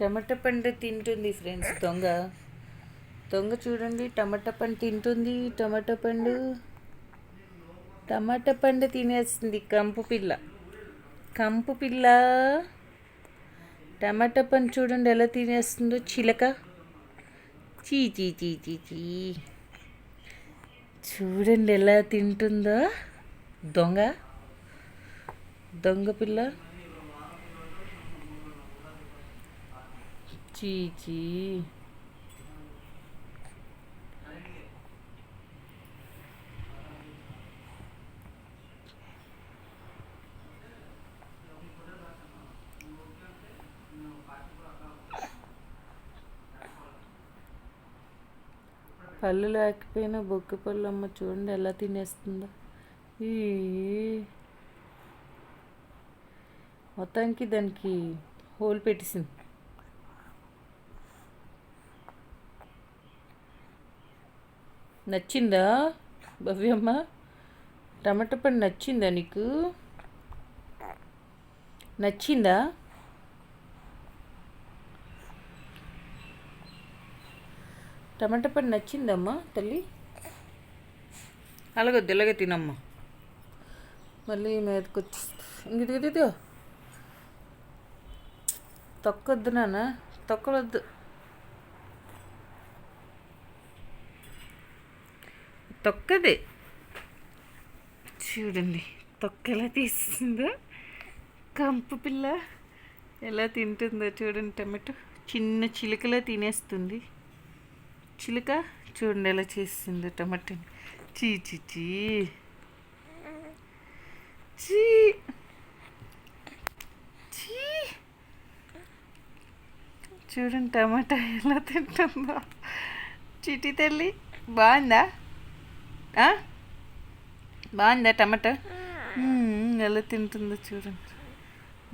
టమాటా పండు తింటుంది ఫ్రెండ్స్ దొంగ. దొంగ చూడండి టమాటా పండు తింటుంది టమాటా పండు. టమాటా పండు తినేస్తుంది కంపు పిల్ల. కంపు పిల్ల. టమాటా పండు చూడండి ఎలా తినేస్తుందో చిలక. చీ చీ చీ చీ చీ. చూడండి ఎలా తింటుందో దొంగ. దొంగ పిల్ల. చీ పళ్ళు లేకపోయినా బొక్క పళ్ళు అమ్మ చూడండి ఎలా తినేస్తుందో. ఈ మొత్తానికి దానికి హోల్ పెట్టేసింది. నచ్చిందా? భవ్యమ్మ టమాటా పండు నచ్చిందా నీకు? నచ్చిందా? టమాటా పండు నచ్చిందమ్మా తల్లి? అలాగొద్దు ఇలాగే తినమ్మా. మళ్ళీ మీదకి వచ్చి ఇంక తొక్కొద్దు నాన్న తొక్కలొద్దు. తొక్కది. చూడండి తొక్క ఎలా తీస్తుందో? కంపు పిల్ల ఎలా తింటుందో చూడండి టమాటో. చిన్న చిలుకలా తినేస్తుంది. చిలుక చూడండి ఎలా చేస్తుందో టమాటోని. చీ చీ చీ. చీ. చీ. చూడండి టమాటా ఎలా తింటుందో. చిటి తల్లి బాగుందా? బాగుందా టమాటా? ఎలా తింటుందో చూడండి.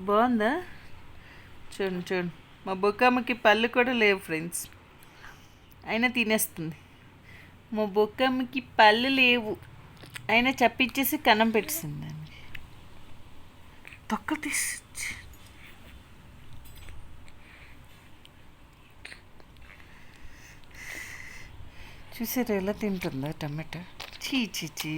బాగుందా? చూడండి చూడండి. మా బొక్కమ్మకి పళ్ళు కూడా లేవు ఫ్రెండ్స్. అయినా తినేస్తుంది. మా బొక్కమ్మకి పళ్ళు లేవు. అయినా చప్పించేసి కన్నం పెట్టేసింది దానికి తొక్క తీసి చూసారా ఎలా తింటుందా టమాటా? చీ చీ చీ